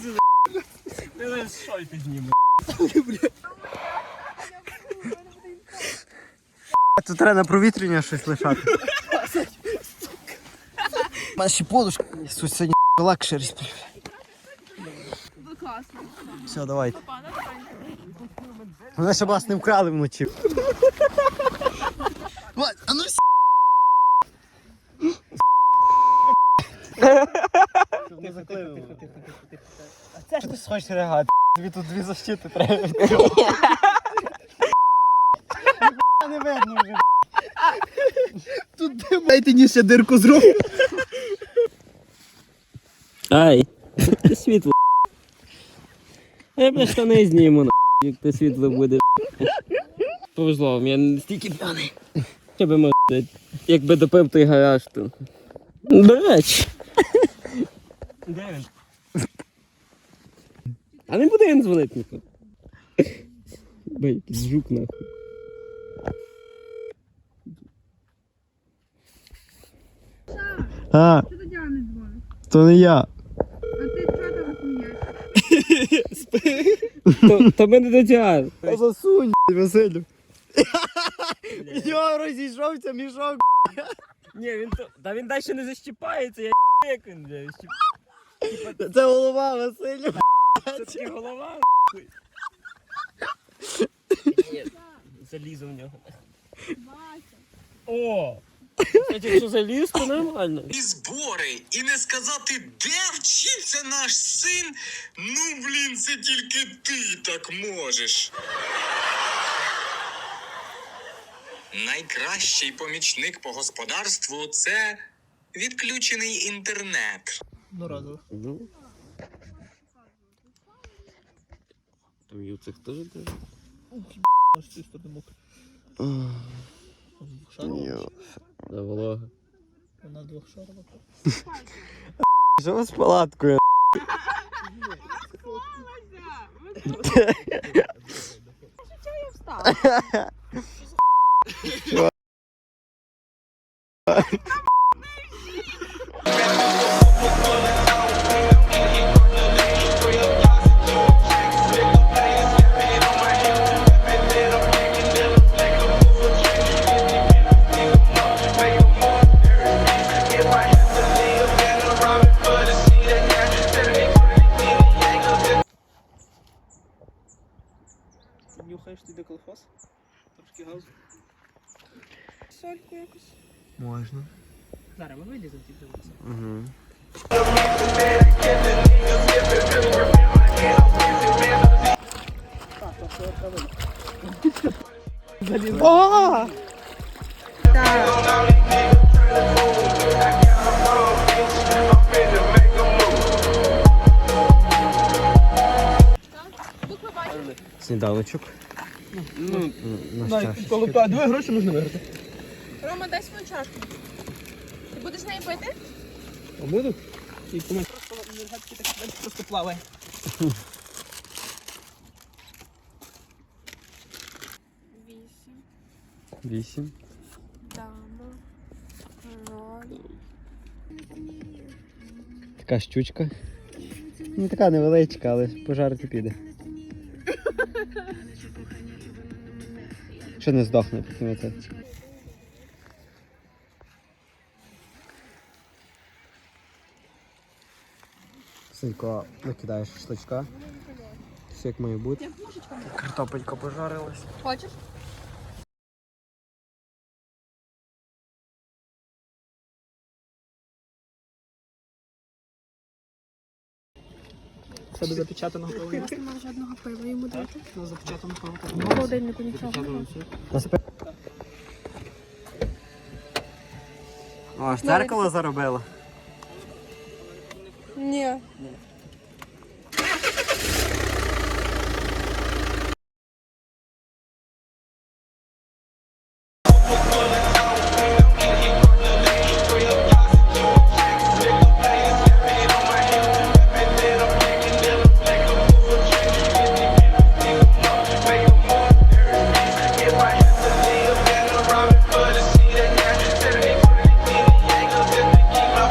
сюди. Ти зараз шой підніме. Тут треба провітрення щось лишати. У мене ще подушка. Ісус, сьогодні лакшері сплю. Класно. Все, давайте. Мене ще вас не вкрали вночі. Вась, а ну с***. Не заклеїмо. Це ж ти хочеш регати. Тобі тут дві защити треба. Не видно вже. Тут дайте ні ще дирку зроблю. Ай, ти світло. Я б штани зніму, на, як ти світло буде. Повезло, вам, я не стільки п'яний. Що би може, якби допив той гараж, то. До речі. Де він? А не буде він дзвонити ніколи. Бай, якийсь жук нахуй. А, Що до Діани дзвонить? то не я. А ти чого там смієш? То, то мене до тягар. Та засунь, Василю. Йо, розійшовся мішок. Ні, він то. Та він далі не защіпається, я як він, бля, щіп... Це голова Василю. Це таки голова. Залізу в нього. О! Кстати, якщо заліз, то нормально. і збори, і не сказати, де вчився наш син. Ну, блін, це тільки ти так можеш. Найкращий помічник по господарству це відключений інтернет. Ну, разово. Ну. Там є цих теж теж. Чисто не мокро. Да, волога. На двох шарах. Що ви з палаткою? Я встала. Нюхаєш ти де колхоз? Трошки газу. Сольку якось. Можна. Зараз ми виліземо ті дивитися. Угу. О! Букви Сніданочок. Ну, На Дай, чашечки. коли п'ять, двоє гроші можна виграти. Рома, дай свою чашку. Ти будеш з нею пити? А буду? І помить. Просто енергетики так далі просто плаває. Вісім. Вісім. Дама. Король. Така щучка. Ну така невеличка, але пожарити піде. Що не здохне потім це. Синько, накидаєш шашличка. Все як має бути. Картопелька пожарилась. Хочеш? Це до запечатаного У пива. нас немає жодного пива йому дати. На запечатаного пива. В холодильнику нічого. О, аж дзеркало заробило. Ні.